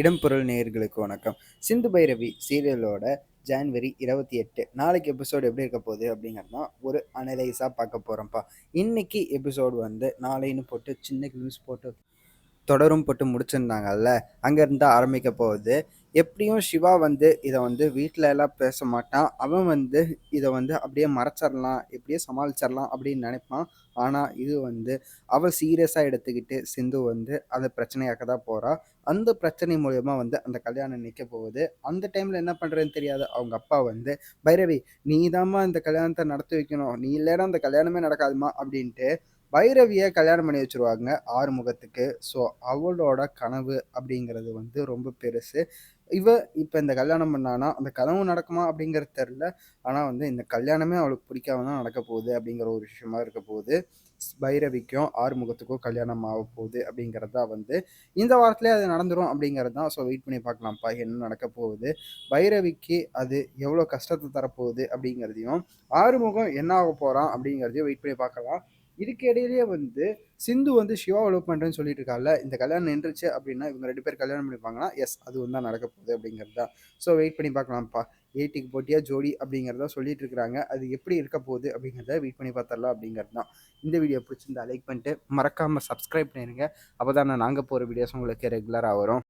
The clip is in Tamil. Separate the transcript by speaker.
Speaker 1: இடம்பொருள் நேயர்களுக்கு வணக்கம். சிந்து பைரவி சீரியலோட ஜான்வரி இருபத்தி எட்டு. நாளைக்கு எபிசோடு எப்படி இருக்க போகுது அப்படிங்கிறது தான் ஒரு அனலைஸாக பார்க்க போகிறோம்ப்பா இன்னைக்கு எபிசோடு வந்து நாளைன்னு போட்டு சின்ன நியூஸ் போட்டு தொடரும் போட்டு முடிச்சிருந்தாங்கல்ல அங்கேருந்து ஆரம்பிக்க போகுது. எப்படியும் சிவா வந்து இதை வந்து வீட்டில் எல்லாம் பேச மாட்டான். அவன் வந்து இதை வந்து அப்படியே மறைச்சிடலாம் எப்படியே சமாளிச்சிடலாம் அப்படின்னு நினைப்பான். ஆனால் இது வந்து அவள் சீரியஸாக எடுத்துக்கிட்டு சிந்து வந்து அதை பிரச்சனையாக்க தான் போகிறா அந்த பிரச்சனை மூலயமா வந்து அந்த கல்யாணம் நிற்க போகுது. அந்த டைமில் என்ன பண்ணுறதுன்னு தெரியாது. அவங்க அப்பா வந்து பைரவி நீ தாம்மா இந்த கல்யாணத்தை நடத்தி வைக்கணும். நீ இல்லைன்னா அந்த கல்யாணமே நடக்காதுமா அப்படின்ட்டு பைரவியை கல்யாணம் பண்ணி வச்சுருவாங்க ஆறுமுகத்துக்கு. ஸோ அவளோட கனவு அப்படிங்கிறது வந்து ரொம்ப பெருசு. இவ இப்போ இந்த கல்யாணம் பண்ணானா அந்த கனவு நடக்குமா அப்படிங்கிறது தெரில ஆனால் வந்து இந்த கல்யாணமே அவளுக்கு பிடிக்காம தான் நடக்க போகுது அப்படிங்கிற ஒரு விஷயமா இருக்க போகுது. பைரவிக்கும் ஆறுமுகத்துக்கும் கல்யாணம் ஆக போகுது அப்படிங்கிறது தான் வந்து இந்த வாரத்திலே அது நடந்துடும் அப்படிங்கிறது தான். ஸோ வெயிட் பண்ணி பார்க்கலாம்ப்பா என்ன நடக்க போகுது. பைரவிக்கு அது எவ்வளோ கஷ்டத்தை தரப்போகுது அப்படிங்கிறதையும் ஆறுமுகம் என்ன ஆக போகிறான் அப்படிங்கிறதையும் வெயிட் பண்ணி பார்க்கலாம். இதுக்கு இடையிலேயே வந்து சிந்து வந்து சிவா லவ் பண்ணுறேன்னு சொல்லிட்டு இருக்கால இந்த கல்யாணம் நின்றுச்சு அப்படின்னா இவங்க ரெண்டு பேர் கல்யாணம் பண்ணிப்பாங்கன்னா எஸ் அது வந்து தான் நடக்க போகுது அப்படிங்கிறது. தான் ஸோ வெயிட் பண்ணி பார்க்கலாம்ப்பா. எயிட்டிக்கு போட்டியா ஜோடி அப்படிங்கிறத சொல்லிட்டு இருக்கிறாங்க அது எப்படி இருக்க போகுது அப்படிங்கிறத வெயிட் பண்ணி பார்த்துடலாம் அப்படிங்கிறது தான். இந்த வீடியோ பிடிச்சிருந்தா லைக் பண்ணிட்டு மறக்காமல் சப்ஸ்கிரைப் பண்ணிடுங்க அப்போ தான் நாங்கள் போகிற வீடியோஸ் உங்களுக்கு ரெகுலராக வரும்.